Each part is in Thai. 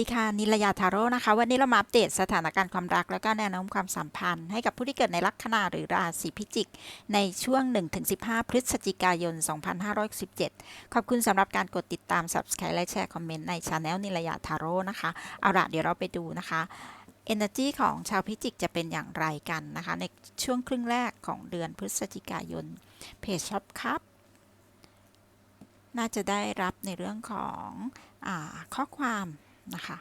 สวัสดีค่ะนิลยาทาโร่นะคะ วันนี้เรามาอัปเดตสถานการณ์ความรัก แล้วก็แนวโน้มความสัมพันธ์ ให้กับผู้ที่เกิดในลัคนาหรือราศีพิจิก ในช่วง 1-15 พฤศจิกายน 2517 ขอบคุณสำหรับการกดติดตาม Subscribe และแชร์คอมเมนต์ในช anel นิลยาทาโร่นะคะ เอาละเดี๋ยวเราไปดูนะคะ Energy ของชาวพิจิกจะเป็นอย่างไรกันนะคะ ในช่วงครึ่งแรกของเดือนพฤศจิกายนเพจช็อปครับน่าจะได้รับในเรื่องของอข้อความ นะคะ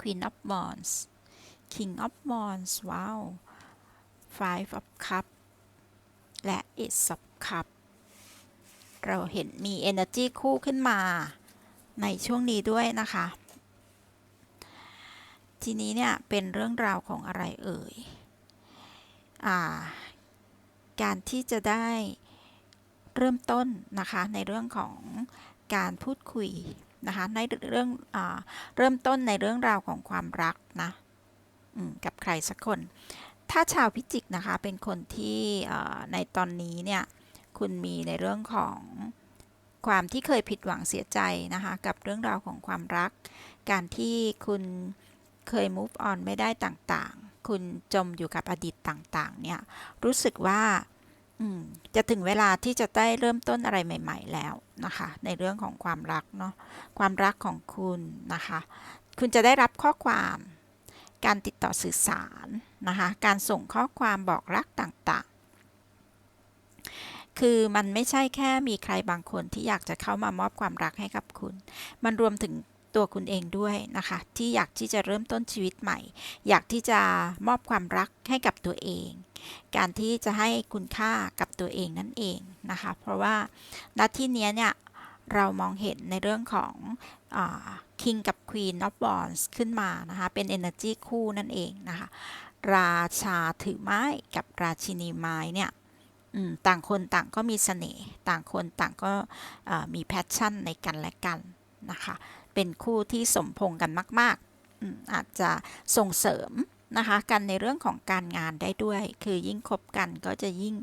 Queen of Wands King of Wands ว้าว Five of Cup และ Ace of Cup เราเห็นมี Energy คู่ขึ้นมาในช่วงนี้ด้วยนะคะ ทีนี้เนี่ยเป็นเรื่องราวของอะไรเอ่ยอาการที่จะได้เริ่มต้นนะคะในเรื่องของการพูดคุย นะคะในเรื่องอเริ่มต้นในเรื่องราวของความรักนะกับใครสักคน ถ้าชาวพิจิกนะคะเป็นคนที่ในตอนนี้เนี่ยคุณมีในเรื่องของความที่เคยผิดหวังเสียใจนะคะกับเรื่องราวของความรัก การที่คุณเคย move on ไม่ได้ต่างๆ คุณจมอยู่กับอดีตต่างๆ เนี่ยรู้สึกว่า จะถึงเวลาที่จะได้เริ่มต้นอะไรใหม่ ๆ แล้วนะคะ ในเรื่องของความรักเนาะความรักของคุณนะคะ คุณจะได้รับข้อความ การติดต่อสื่อสารนะคะ การส่งข้อความบอกรักต่างๆ คือมันไม่ใช่แค่มีใครบางคนที่อยากจะเข้ามามอบความรักให้กับคุณ มันรวมถึงตัวคุณเองด้วยนะคะ ที่อยากที่จะเริ่มต้นชีวิตใหม่ อยากที่จะมอบความรักให้กับตัวเอง การที่จะให้คุณค่ากับตัวเองนั่นเองนะคะ เพราะว่าณที่นี้เนี่ยเรามองเห็นในเรื่องของคิงกับควีนนอฟบอลส์ขึ้นมานะคะ เป็น Energy คู่นั่นเองนะคะ ราชาถือไม้กับราชินีไม้เนี่ยต่างคนต่างก็มีเสน่ห์ ต่างคนต่างก็มีแพชชั่นในกันและกันนะคะ เป็นคู่ที่สมพงกันมาก ๆ อาจจะส่งเสริม นะคะ กันในเรื่องของการงานได้ด้วย คือยิ่งคบกันก็จะยิ่ง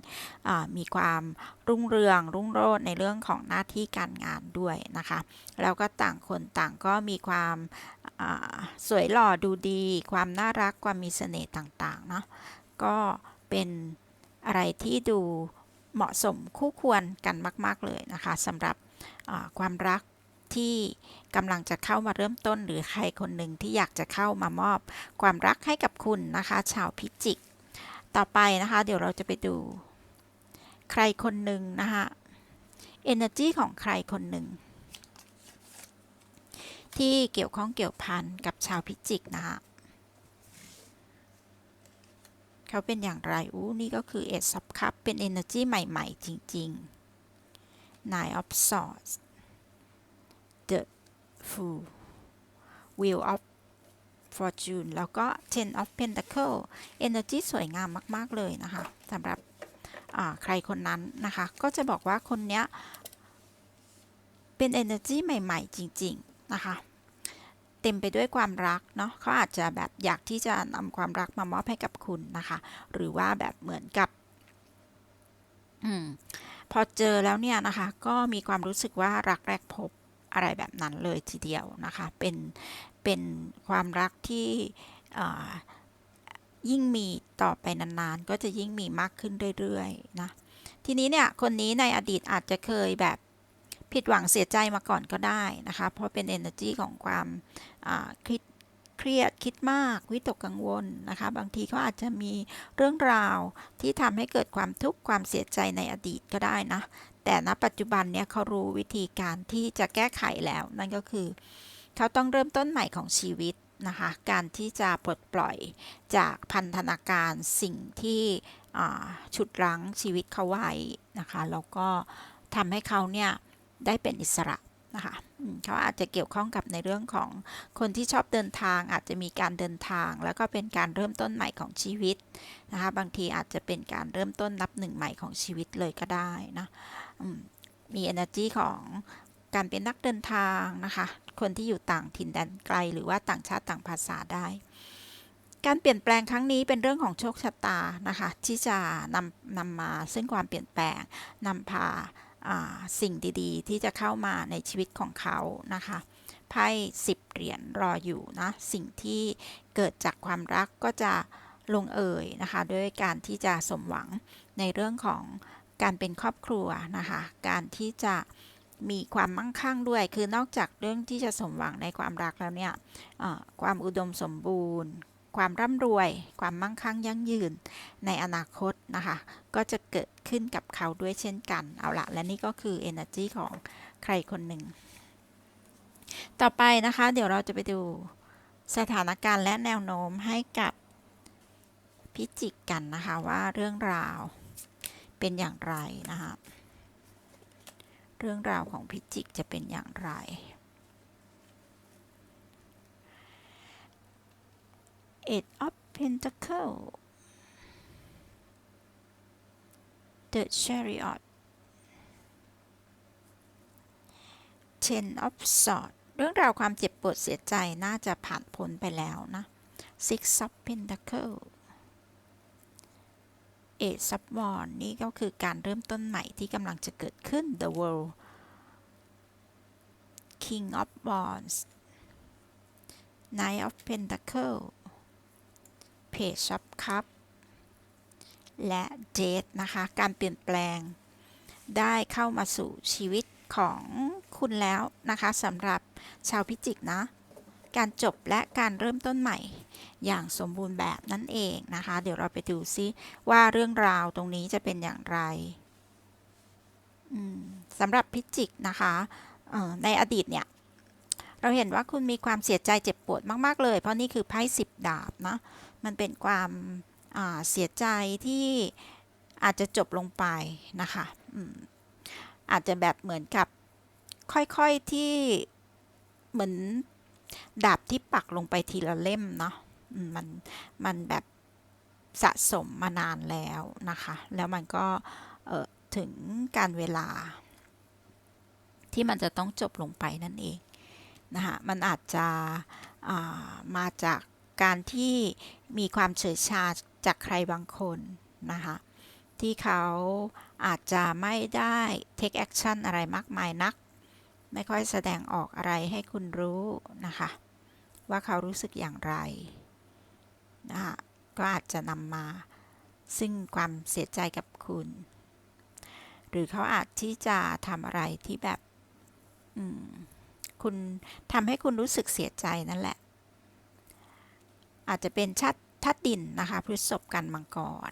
มีความรุ่งเรือง รุ่งโรจน์ในเรื่องของหน้าที่การงานด้วยนะคะ แล้วก็ต่างคนต่างก็มีความสวยหล่อดูดี ความน่ารักความมีเสน่ห์ต่างๆเนาะก็เป็นอะไรที่ดูเหมาะสมคู่ควรกันมาก ๆ เลยนะคะสำหรับความรัก ที่กำลังจะเข้ามาเริ่มต้น หรือใครคนหนึ่งที่อยากจะเข้ามามอบความรักให้กับคุณนะคะ ชาวพิจิก ต่อไปนะคะ เดี๋ยวเราจะไปดู ใครคนหนึ่งนะคะ energy ของใครคนหนึ่ง ที่เกี่ยวข้องเกี่ยวพันกับชาวพิจิกนะคะเขาเป็นอย่างไรอู้นี่ก็คือเอซับคัพเป็น energy ใหม่ ๆ จริง ๆ nine of swords fool wheel of fortune แล้วก็ ten of pentacle energy สวยงามมาก ๆ เลยนะคะสำหรับใครคนนั้นนะคะ ก็จะบอกว่าคนเนี้ย เป็น energy ใหม่ ๆ จริง ๆ นะคะ เต็มไปด้วยความรักเนาะเขาอาจจะแบบอยากที่จะนำความรักมามอบให้กับคุณนะคะ หรือว่าแบบเหมือนกับอพอเจอแล้วเนี่ยนะคะ ก็มีความรู้สึกว่ารักแรกพบ อะไรแบบนั้นเลยทีเดียวนะคะ เป็น เป็นความรักที่ยิ่งมีต่อไปนานๆ ก็จะยิ่งมีมากขึ้นเรื่อยๆนะ ทีนี้เนี่ย คนนี้ในอดีตอาจจะเคยแบบผิดหวังเสียใจมาก่อนก็ได้นะคะ เพราะเป็น energy ของความคิด เครียดคิดมากวิตกกังวลนะคะ บางทีเขาอาจจะมีเรื่องราวที่ทำให้เกิดความทุกข์ความเสียใจในอดีตก็ได้นะ แต่ณปัจจุบันเนี่ยเขารู้วิธีการที่จะแก้ไขแล้ว นั่นก็คือ เขาต้องเริ่มต้นใหม่ของชีวิตนะคะ การที่จะปลดปล่อยจากพันธนาการสิ่งที่ชุดรั้งชีวิตเขาไว้นะคะ แล้วก็ทำให้เขาเนี่ยได้เป็นอิสระ นะคะเขาอาจจะเกี่ยวข้องกับในเรื่องของคนที่ชอบเดินทาง อาจจะมีการเดินทาง แล้วก็เป็นการเริ่มต้นใหม่ของชีวิตนะคะบางทีอาจจะเป็นการเริ่มต้นนับหนึ่งใหม่ของชีวิตเลยก็ได้นะมี energy ของการเป็นนักเดินทางนะคะ คนที่อยู่ต่างถิ่นแดนไกล หรือว่าต่างชาติต่างภาษาได้ การเปลี่ยนแปลงครั้งนี้เป็นเรื่องของโชคชะตานะคะ ที่จะนำนำมาซึ่งความเปลี่ยนแปลงนำพา สิ่งดี ๆ ที่จะเข้ามาในชีวิตของเขานะคะไพ่สิบเหรียญรออยู่นะ สิ่งที่เกิดจากความรักก็จะลงเอยนะคะ ด้วยการที่จะสมหวังในเรื่องของการเป็นครอบครัวนะคะ การที่จะมีความมั่งคั่งด้วย คือนอกจากเรื่องที่จะสมหวังในความรักแล้วเนี่ยความอุดมสมบูรณ์ ความร่ำรวย ความมั่งคั่งยั่งยืนในอนาคตนะคะ ก็จะเกิดขึ้นกับเขาด้วยเช่นกัน เอาละและนี่ก็คือ energy ของใครคนหนึ่ง ต่อไปนะคะ เดี๋ยวเราจะไปดูสถานการณ์และแนวโน้มให้กับพิจิกกันนะคะว่าเรื่องราวเป็นอย่างไรนะคะ เรื่องราวของพิจิกจะเป็นอย่างไร Eight of pentacles The Chariot Ten of Swords เรื่องราวความเจ็บปวดเสียใจน่าจะผ่านพ้นไปแล้วนะ Six of Pentacles เอซับวอนนี่ก็คือการเริ่มต้นใหม่ที่กำลังจะเกิดขึ้น The World King of Wands Knight of pentacles Page of Cup และ Jade นะคะ การเปลี่ยนแปลง ได้เข้ามาสู่ชีวิตของคุณแล้วนะคะสำหรับชาวพิจิกนะ การจบและการเริ่มต้นใหม่ อย่างสมบูรณ์แบบนั่นเองนะคะ เดี๋ยวเราไปดูซิว่าเรื่องราวตรงนี้จะเป็นอย่างไรสำหรับพิจิกนะคะในอดีตเนี่ย เราเห็นว่าคุณมีความเสียใจเจ็บปวดมาก ๆ เลย เพราะนี่คือไพ่สิบดาบนะ มันเป็นความเสียใจที่อาจจะจบลงไปนะคะอาจจะแบบเหมือนกับค่อยๆที่เหมือนดาบที่ปักลงไปทีละเล่มเนาะมันมันแบบสะสมมานานแล้วนะคะ แล้วมันก็ถึงการเวลา ที่มันจะต้องจบลงไปนั่นเองนะคะมันอาจจะามาจาก การที่มีความเฉยชาจากใครบางคนนะคะที่เขาอาจจะไม่ได้ take action อะไรมากมายนัก ไม่ค่อยแสดงออกอะไรให้คุณรู้นะคะ ว่าเขารู้สึกอย่างไรนะคะก็อาจจะนำมาซึ่งความเสียใจกับคุณ หรือเขาอาจที่จะทำอะไรที่แบบ คุณทำให้คุณรู้สึกเสียใจนั่นแหละ อาจจะเป็นชัดทัดดินนะคะพฤษภกันมังกร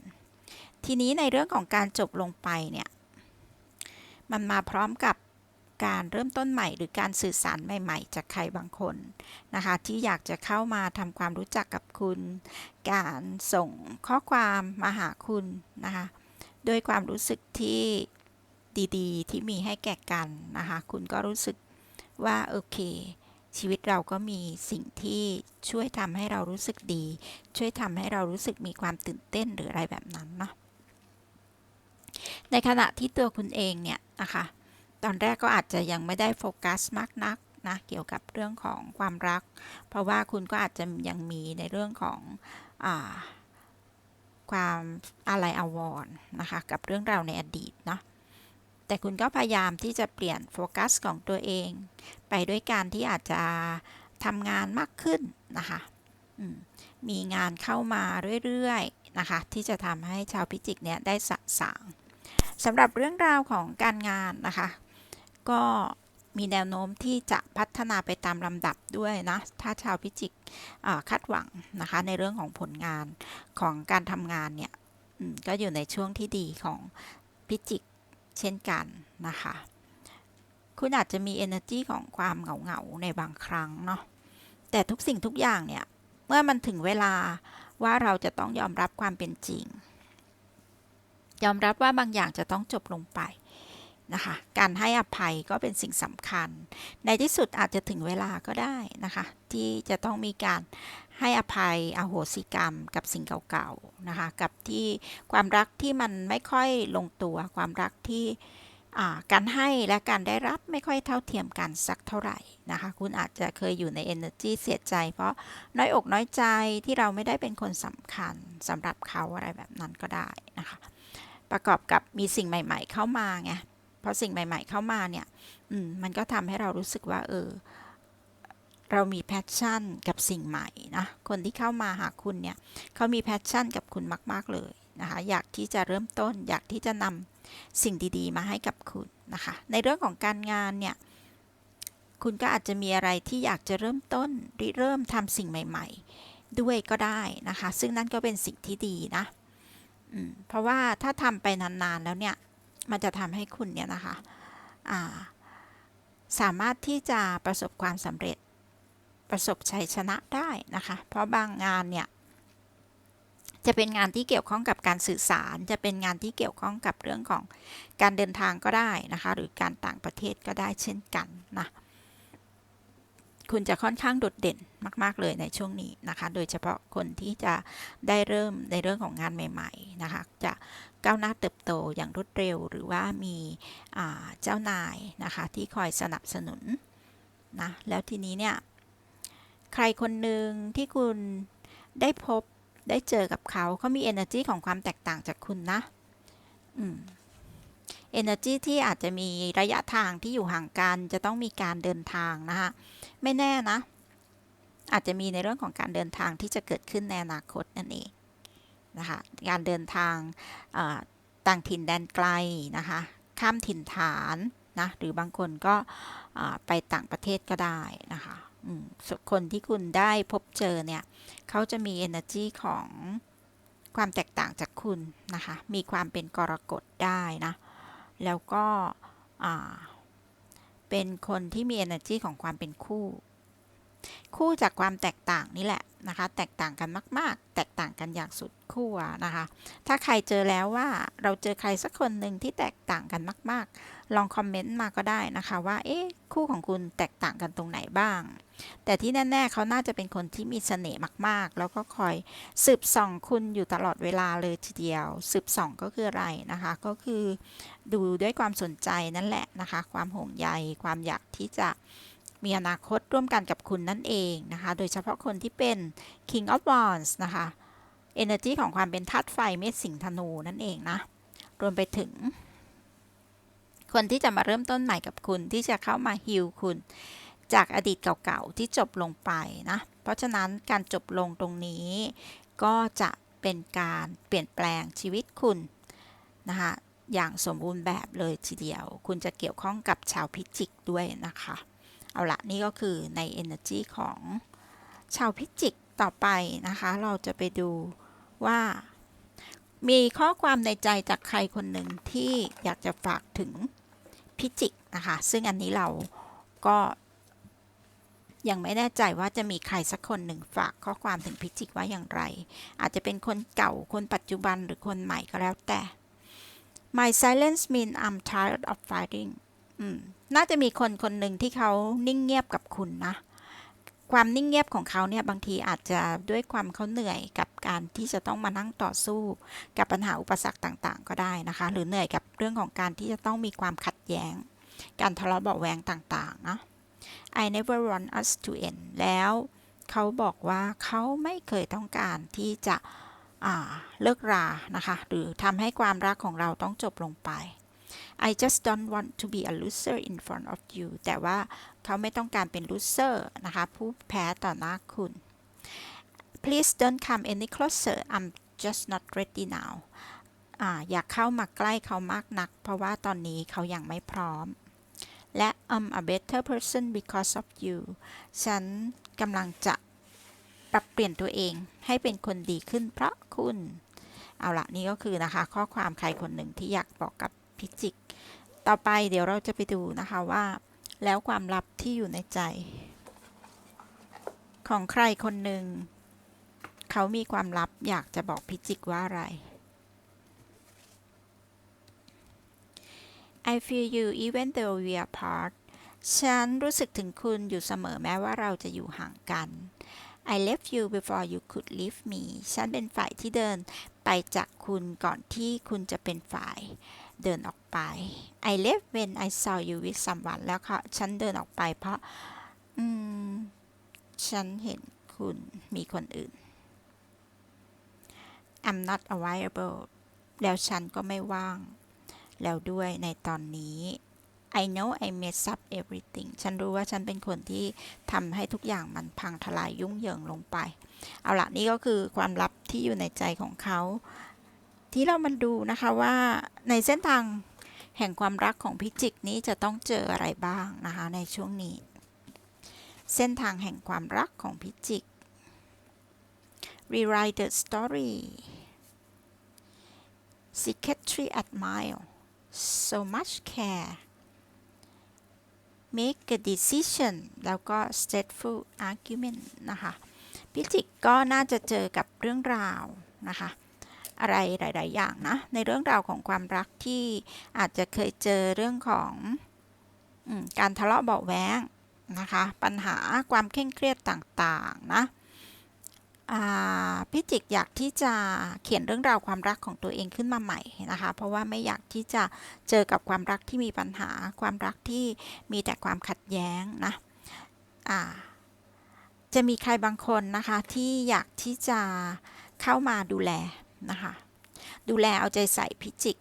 ทีนี้ในเรื่องของการจบลงไปเนี่ย มันมาพร้อมกับการเริ่มต้นใหม่ หรือการสื่อสารใหม่ ๆ จากใครบางคนนะคะที่อยากจะเข้ามาทำความรู้จักกับคุณ การส่งข้อความมาหาคุณนะคะด้วยความรู้สึกที่ดีๆ ที่มีให้แก่กันนะคะคุณก็รู้สึกว่าโอเค ชีวิตเราก็มีสิ่งที่ช่วยทำให้เรารู้สึกดี ช่วยทำให้เรารู้สึกมีความตื่นเต้นหรืออะไรแบบนั้นเนาะในขณะที่ตัวคุณเองเนี่ยนะคะตอนแรกก็อาจจะยังไม่ได้โฟกัสมากนักนะเกี่ยวกับเรื่องของความรัก เพราะว่าคุณก็อาจจะยังมีในเรื่องของอความอะไรอาวรนะคะกับเรื่องราวในอดีตเนาะ แต่คุณก็พยายามที่จะเปลี่ยนโฟกัสของตัวเอง ไปด้วยการที่อาจจะทำงานมากขึ้นนะคะมีงานเข้ามาเรื่อยๆนะคะ ที่จะทำให้ชาวพิจิกเนี่ยได้สะสางสำหรับเรื่องราวของการงานนะคะ ก็มีแนวโน้มที่จะพัฒนาไปตามลำดับด้วยนะ ถ้าชาวพิจิกคาดหวังนะคะ ในเรื่องของผลงานของการทำงานเนี่ยก็อยู่ในช่วงที่ดีของพิจิก เช่นกันนะคะ คุณอาจจะมี energy ของความเหงาเหงาในบางครั้งเนาะ แต่ทุกสิ่งทุกอย่างเนี่ย เมื่อมันถึงเวลาว่าเราจะต้องยอมรับความเป็นจริง ยอมรับว่าบางอย่างจะต้องจบลงไป นะคะ การให้อภัยก็เป็นสิ่งสำคัญ ในที่สุดอาจจะถึงเวลาก็ได้นะคะ ที่จะต้องมีการให้อภัยอโหสิกรรมกับสิ่งเก่าๆนะคะ กับที่ความรักที่มันไม่ค่อยลงตัว ความรักที่การให้และการได้รับไม่ค่อยเท่าเทียมกันสักเท่าไหร่นะคะ คุณอาจจะเคยอยู่ใน energy เสียใจ เพราะน้อยอกน้อยใจที่เราไม่ได้เป็นคนสำคัญสำหรับเขาอะไรแบบนั้นก็ได้นะคะ ประกอบกับมีสิ่งใหม่ ๆ เข้ามาไง อสิ่งใหม่ ๆ เข้ามาเนี่ยมมันก็ทำให้เรารู้สึกว่าเออเรามีแพชชั่นกับสิ่งใหม่นะ คนที่เข้ามาหาคุณเนี่ยเขามีแพชชั่นกับคุณมาก ๆ เลยนะคะ อยากที่จะเริ่มต้น อยากที่จะนำสิ่งดีๆ มาให้กับคุณนะคะ ในเรื่องของการงานเนี่ย คุณก็อาจจะมีอะไรที่อยากจะเริ่มต้นริเริ่มทำสิ่งใหม่ ๆ ด้วยก็ได้นะคะ ซึ่งนั่นก็เป็นสิ่งที่ดีนะเพราะว่าถ้าทำไปนาน ๆ แล้วเนี่ย มันจะทำให้คุณเนี่ยนะคะาสามารถที่จะประสบความสำเร็จประสบชัยชนะได้นะคะ เพราะบางงานเนี่ยจะเป็นงานที่เกี่ยวข้องกับการสื่อสาร จะเป็นงานที่เกี่ยวข้องกับเรื่องของการเดินทางก็ได้นะคะ หรือการต่างประเทศก็ได้เช่นกันนะ คุณจะค่อนข้างโดดเด่นมาก ๆ เลยในช่วงนี้นะคะ โดยเฉพาะคนที่จะได้เริ่มในเรื่องของงานใหม่ ๆ นะคะ จะ ก้าวหน้าเติบโตอย่างรวดเร็ว หรือว่ามีเจ้านายนะคะที่คอยสนับสนุนนะแล้วทีนี้เนี่ยใครคนหนึ่งที่คุณได้พบได้เจอกับเขาเขามี energy ของความแตกต่างจากคุณนะอืม energy ที่อาจจะมีระยะทางที่อยู่ห่างกัน จะต้องมีการเดินทางนะคะไม่แน่นะ อาจจะมีในเรื่องของการเดินทางที่จะเกิดขึ้นในอนาคตนั่นเอง นะคะ การเดินทางต่างถิ่นแดนไกลนะคะ ข้ามถิ่นฐานนะ หรือบางคนก็ไปต่างประเทศก็ได้นะคะคนที่คุณได้พบเจอเนี่ยเขาจะมี energy ของความแตกต่างจากคุณนะคะ มีความเป็นกรกฎได้นะ แล้วก็เป็นคนที่มี energy ของความเป็นคู่ คู่จากความแตกต่างนี่แหละ นะคะ แตกต่างกันมาก ๆ แตกต่างกันอย่างสุดขั้วนะคะ ถ้าใครเจอแล้วว่าเราเจอใครสักคนหนึ่งที่แตกต่างกันมาก ๆ ลองคอมเมนต์มาก็ได้นะคะว่า เอ๊ะ คู่ของคุณแตกต่างกันตรงไหนบ้าง แต่ที่แน่ ๆ เขาน่าจะเป็นคนที่มีเสน่ห์มาก ๆ แล้วก็คอยสืบส่องคุณอยู่ตลอดเวลาเลยทีเดียว สืบส่องก็คืออะไรนะคะ ก็คือดูด้วยความสนใจนั่นแหละนะคะ ความห่วงใย ความอยากที่จะ มีอนาคตร่วมกันกับคุณนั่นเองนะคะ โดยเฉพาะคนที่เป็น King of Wands นะคะ Energy ของความเป็นธาตุไฟเมษสิงธนูนั่นเองนะ รวมไปถึง คนที่จะมาเริ่มต้นใหม่กับคุณที่จะเข้ามาฮิลคุณ จากอดีตเก่าๆที่จบลงไปนะ เพราะฉะนั้นการจบลงตรงนี้ ก็จะเป็นการเปลี่ยนแปลงชีวิตคุณนะคะอย่างสมบูรณ์แบบเลยทีเดียว คุณจะเกี่ยวข้องกับชาวพิจิกด้วยนะคะ เอาละนี่ก็คือใน Energy ของชาวพิจิกต่อไปนะคะ เราจะไปดูว่า มีข้อความในใจจากใครคนหนึ่งที่อยากจะฝากถึงพิจิกนะคะ ซึ่งอันนี้เราก็ยังไม่แน่ใจว่าจะมีใครสักคนหนึ่งฝากข้อความถึงพิจิกว่าอย่างไร อาจจะเป็นคนเก่าคนปัจจุบันหรือคนใหม่ก็แล้วแต่ My silence mean I'm tired of fighting น่าจะมีคนคนหนึ่งที่เขานิ่งเงียบกับคุณนะ ความนิ่งเงียบของเขาเนี่ยบางทีอาจจะด้วยความเขาเหนื่อยกับการที่จะต้องมานั่งต่อสู้ กับปัญหาอุปสรรคต่างๆ ก็ได้นะคะ หรือเหนื่อยกับเรื่องของการที่จะต้องมีความขัดแย้ง การทะเลาะเบาแวงต่างๆนะ I never want us to end แล้วเขาบอกว่าเขาไม่เคยต้องการที่จะเลิกรานะคะ หรือทำให้ความรักของเราต้องจบลงไป I just don't want to be a loser in front of you แต่ว่าเขาไม่ต้องการเป็น loser นะคะ ผู้แพ้ต่อหน้าคุณ Please don't come any closer I'm just not ready now ออยากเข้ามาใกล้เขามากนัก เพราะว่าตอนนี้เขายังไม่พร้อม และ I'm a better person because of you ฉันกำลังจะปรับเปลี่ยนตัวเองให้เป็นคนดีขึ้นเพราะคุณ เอาละนี่ก็คือนะคะ ข้อความใครคนหนึ่งที่อยากบอกกับ พิจิก ต่อไปเดี๋ยวเราจะไปดูนะคะว่า แล้วความลับที่อยู่ในใจ ของใครคนหนึ่ง เขามีความลับอยากจะบอกพิจิกว่าอะไร I feel you even though we are apart ฉันรู้สึกถึงคุณอยู่เสมอแม้ว่าเราจะอยู่ห่างกัน I left you before you could leave me ฉันเป็นฝ่ายที่เดิน ไปจากคุณก่อนที่คุณจะเป็นฝ่าย เดินออกไป I left when I saw you with someone แล้วค่ะ ฉันเดินออกไปเพราะ อืม ฉันเห็นคุณมีคนอื่น I'm not available แล้วฉันก็ไม่ว่าง แล้วด้วยในตอนนี้ I know I mess up everything ฉันรู้ว่าฉันเป็นคนที่ทำให้ทุกอย่างมันพังทลายยุ่งเหยิงลงไป เอาละนี่ก็คือความลับที่อยู่ในใจของเขา ที่เรามาดูนะคะว่าในเส้นทางแห่งความรักของพิจิกนี้จะต้องเจออะไรบ้างนะคะในช่วงนี้ เส้นทางแห่งความรักของพิจิก rewrite the story secretary admire so much care make a decision แล้วก็ stateful argument นะคะพิจิกก็น่าจะเจอกับเรื่องราวนะคะอะไรหลาย ๆ อย่างนะ ในเรื่องราวของความรักที่อาจจะเคยเจอเรื่องของอการทะเลาะเบาะแว้งนะคะ ปัญหาความเคร่งเครียดต่าง ๆ นะ พิจิกอยากที่จะเขียนเรื่องราวความรักของตัวเองขึ้นมาใหม่นะคะ เพราะว่าไม่อยากที่จะเจอกับความรักที่มีปัญหา ความรักที่มีแต่ความขัดแย้งนะจะมีใครบางคนนะคะที่อยากที่จะเข้ามาดูแลนะคะ ดูแลเอาใจใส่พิจิก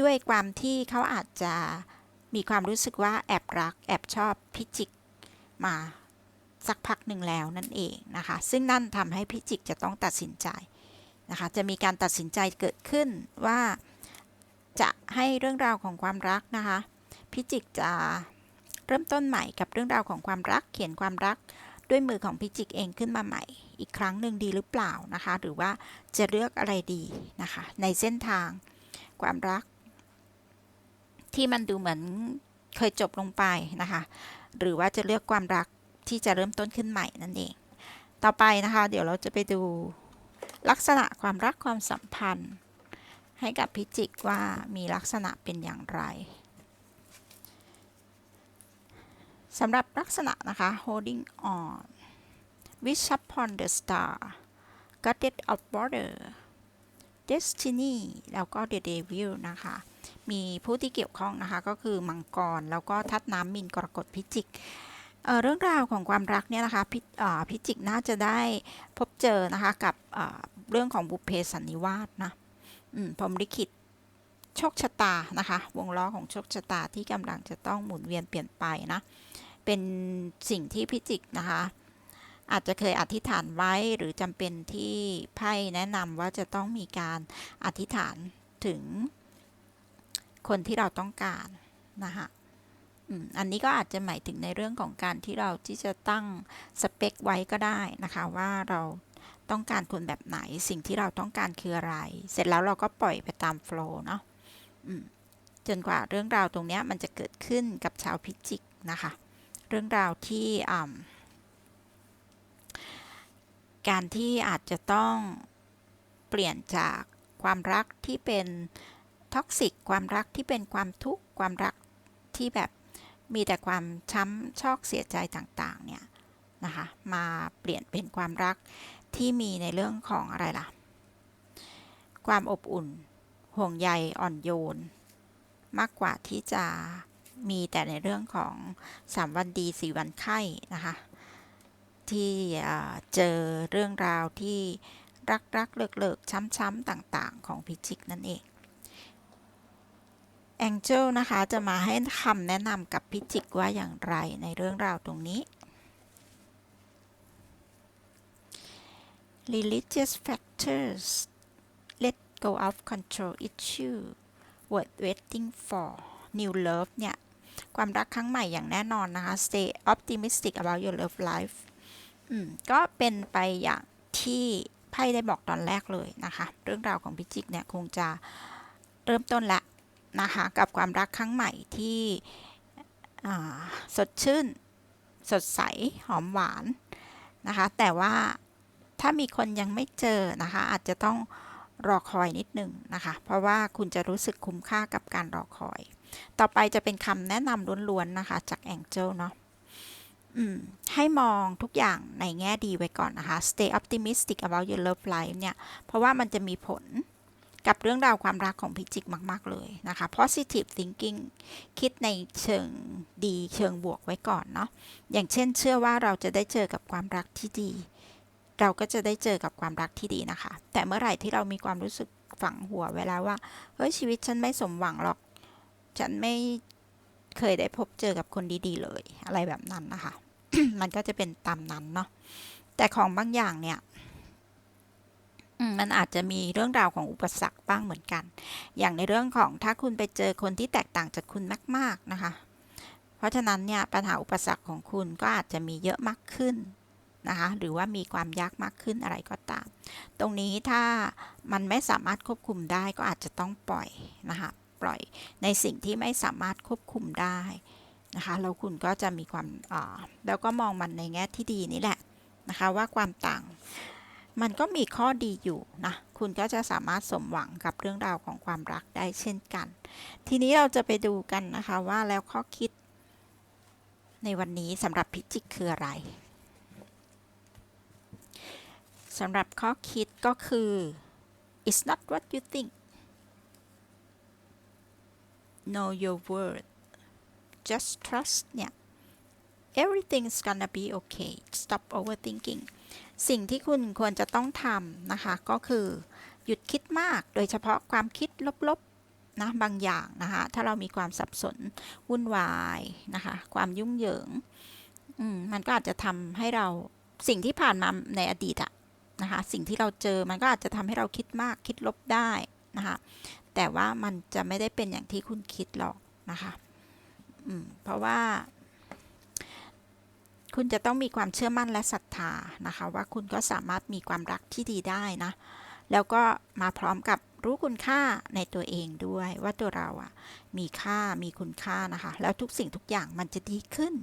ด้วยความที่เขาอาจจะมีความรู้สึกว่าแอบรัก แอบชอบพิจิกมา สักพักหนึ่งแล้วนั่นเองนะคะ ซึ่งนั่นทำให้พิจิกจะต้องตัดสินใจนะคะ จะมีการตัดสินใจเกิดขึ้นว่าจะให้เรื่องราวของความรักนะคะ พิจิกจะเริ่มต้นใหม่กับเรื่องราวของความรัก เขียนความรักด้วยมือของพิจิกเองขึ้นมาใหม่ อีกครั้งหนึ่งดีหรือเปล่านะคะ หรือว่าจะเลือกอะไรดีนะคะ ในเส้นทางความรัก ที่มันดูเหมือนเคยจบลงไปนะคะ หรือว่าจะเลือกความรัก ที่จะเริ่มต้นขึ้นใหม่นั่นเอง ต่อไปนะคะ เดี๋ยวเราจะไปดูลักษณะความรักความสัมพันธ์ ให้กับพิจิกว่ามีลักษณะเป็นอย่างไรสำหรับลักษณะนะคะ holding on wish upon the star goddess of border destiny แล้วก็ the devil นะคะ มีผู้ที่เกี่ยวข้องนะคะ ก็คือมังกร แล้วก็ทัดน้ำมินกรกฎพิจิก เรื่องราวของความรักเนี่ยนะคะพพิจิกน่าจะได้พบเจอนะคะกับเรื่องของบุพเพสันนิวาสนะพรมลิขิตโชคชะตานะคะ วงล้อของโชคชะตาที่กำลังจะต้องหมุนเวียนเปลี่ยนไปนะ เป็นสิ่งที่พิจิกนะคะ อาจจะเคยอธิษฐานไว้หรือจำเป็นที่ไพ่แนะนำว่าจะต้องมีการอธิษฐานถึงคนที่เราต้องการนะคะ อันนี้ก็อาจจะหมายถึงในเรื่องของการที่เราที่จะตั้งสเปคไว้ก็ได้นะคะว่าเราต้องการคนแบบไหนสิ่งที่เราต้องการคืออะไร เสร็จแล้วเราก็ปล่อยไปตามโฟล์เนาะจนกว่าเรื่องราวตรงนี้มันจะเกิดขึ้นกับชาวพิจิกนะคะ เรื่องราวที่การที่อาจจะต้องเปลี่ยนจากความรักที่เป็นท็อกซิกความรักที่เป็นความทุกข์ความรักที่แบบ มีแต่ความช้ำชอกเสียใจต่างๆเนี่ยนะคะมาเปลี่ยนเป็นความรักที่มีในเรื่องของอะไรล่ะ ความอบอุ่น ห่วงใยอ่อนโยน มากกว่าที่จะมีแต่ในเรื่องของ3วันดี4วันไข้นะคะที่เจอเรื่องราวที่รักรักเลิกเลิกช้ำๆต่างๆ ของพิจิกนั่นเอง แองเจิลนะคะจะมาให้คำแนะนำกับพิจิกว่าอย่างไรในเรื่องราวตรงนี้ religious factors let go of control issue worth waiting for new love เนี่ย ความรักครั้งใหม่อย่างแน่นอนนะคะ stay optimistic about your love life อืม ก็เป็นไปอย่างที่ไพ่ได้บอกตอนแรกเลยนะคะ เรื่องราวของพิจิกเนี่ย คงจะเริ่มต้นละ นะคะกับความรักครั้งใหม่ที่สดชื่น สดใส หอมหวานนะคะ แต่ว่าถ้ามีคนยังไม่เจอนะคะ อาจจะต้องรอคอยนิดหนึ่งนะคะ เพราะว่าคุณจะรู้สึกคุ้มค่ากับการรอคอย ต่อไปจะเป็นคำแนะนำล้วนๆนะคะ จากแองเจิลเนาะให้มองทุกอย่างในแง่ดีไว้ก่อนนะคะ stay optimistic about your love life เนี่ย เพราะว่ามันจะมีผล กับเรื่องราวความรักของพิจิกมาก ๆ เลยนะคะ positive thinking คิดในเชิงดีเชิงบวกไว้ก่อนเนาะ อย่างเช่น เชื่อว่าเราจะได้เจอกับความรักที่ดี เราก็จะได้เจอกับความรักที่ดีนะคะ แต่เมื่อไหร่ที่เรามีความรู้สึกฝังหัวไว้แล้วว่า เฮ้ยชีวิตฉันไม่สมหวังหรอก ฉันไม่เคยได้พบเจอกับคนดีๆเลย อะไรแบบนั้นนะคะ มันก็จะเป็นตามนั้นเนาะ แต่ของบางอย่างเนี่ย มันอาจจะมีเรื่องราวของอุปสรรคบ้างเหมือนกัน อย่างในเรื่องของถ้าคุณไปเจอคนที่แตกต่างจากคุณมาก ๆ นะคะ เพราะฉะนั้นเนี่ยปัญหาอุปสรรคของคุณก็อาจจะมีเยอะมากขึ้นนะคะหรือว่ามีความยากมากขึ้นอะไรก็ตาม ตรงนี้ถ้ามันไม่สามารถควบคุมได้ก็อาจจะต้องปล่อยนะคะปล่อยในสิ่งที่ไม่สามารถควบคุมได้นะคะแล้วคุณก็จะมีความอ่าแล้วก็มองมันในแง่ที่ดีนี่แหละนะคะว่าความต่าง มันก็มีข้อดีอยู่นะ คุณก็จะสามารถสมหวังกับเรื่องราวของความรักได้เช่นกัน ทีนี้เราจะไปดูกันนะคะว่าแล้วข้อคิด ในวันนี้สำหรับพิจิกคืออะไรสำหรับข้อคิดก็คือ it's not what you think know your word just trust เนี่ย everything's gonna be okay stop overthinking สิ่งที่คุณควรจะต้องทำนะคะ ก็คือหยุดคิดมากโดยเฉพาะความคิดลบๆนะบางอย่างนะคะ ถ้าเรามีความสับสนวุ่นวายนะคะ ความยุ่งเหยิงมมันก็อาจจะทำให้เราสิ่งที่ผ่านมาในอดีตอะนะคะ สิ่งที่เราเจอมันก็อาจจะทำให้เราคิดมากคิดลบได้นะคะ แต่ว่ามันจะไม่ได้เป็นอย่างที่คุณคิดหรอกนะคะเพราะว่า คุณจะต้องมีความเชื่อมั่นและศรัทธานะคะ ว่าคุณก็สามารถมีความรักที่ดีได้นะ แล้วก็มาพร้อมกับรู้คุณค่าในตัวเองด้วย ว่าตัวเราอะมีค่ามีคุณค่านะคะ แล้วทุกสิ่งทุกอย่างมันจะดีขึ้น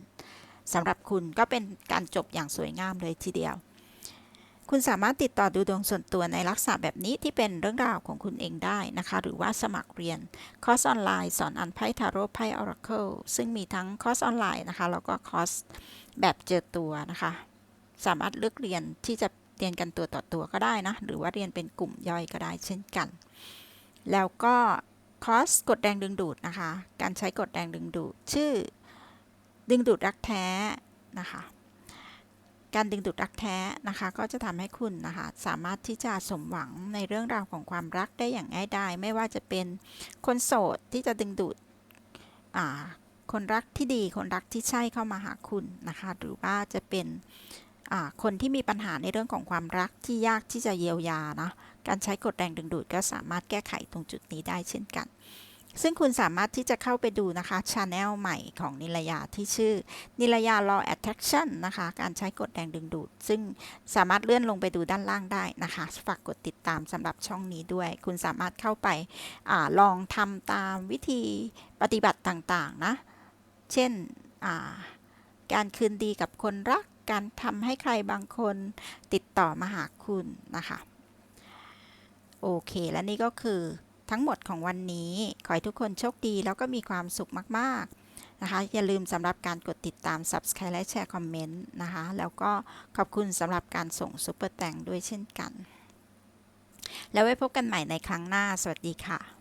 สำหรับคุณก็เป็นการจบอย่างสวยงามเลยทีเดียว คุณสามารถติดต่อดูดวงส่วนตัวในลักษณะแบบนี้ที่เป็นเรื่องราวของคุณเองได้นะคะ หรือว่าสมัครเรียนคอร์สออนไลน์สอนอันไพ่ทาโร่ไพ่ออราเคิลซึ่งมีทั้งคอร์สออนไลน์นะคะ แล้วก็คอร์สแบบเจอตัวนะคะ สามารถเลือกเรียนที่จะเรียนกันตัวต่อตัวก็ได้นะ หรือว่าเรียนเป็นกลุ่มย่อยก็ได้เช่นกัน แล้วก็คอร์สกดแรงดึงดูดนะคะ การใช้กดแรงดึงดูด ชื่อ ดึงดูดรักแท้นะคะ การดึงดูดรักแท้นะคะ ก็จะทำให้คุณนะคะ สามารถที่จะสมหวังในเรื่องราวของความรักได้อย่างง่ายดายไม่ว่าจะเป็นคนโสดที่จะดึงดูดคนรักที่ดี คนรักที่ใช่เข้ามาหาคุณนะคะ หรือว่าจะเป็นคนที่มีปัญหาในเรื่องของความรักที่ยากที่จะเยียวยานะการใช้กดแรงดึงดูดก็สามารถแก้ไขตรงจุดนี้ได้เช่นกัน ซึ่งคุณสามารถที่จะเข้าไปดูนะคะชาแนลใหม่ของนิลยาที่ชื่อ นิลยา Law Attraction นะคะ การใช้กดแรงดึงดูด ซึ่งสามารถเลื่อนลงไปดูด้านล่างได้นะคะ ฝากกดติดตามสำหรับช่องนี้ด้วย คุณสามารถเข้าไปอลองทำตามวิธีปฏิบัติต่างๆนะ เช่นการคืนดีกับคนรัก การทำให้ใครบางคนติดต่อมาหาคุณนะคะ โอเค และนี่ก็คือ ทั้งหมดของวันนี้ ขอให้ทุกคนโชคดี แล้วก็มีความสุขมาก ๆ นะคะ อย่าลืมสำหรับการกดติดตาม Subscribe และแชร์คอมเมนต์นะคะ แล้วก็ขอบคุณสำหรับการส่งซุปเปอร์แตงด้วยเช่นกัน แล้วไว้พบกันใหม่ในครั้งหน้า สวัสดีค่ะ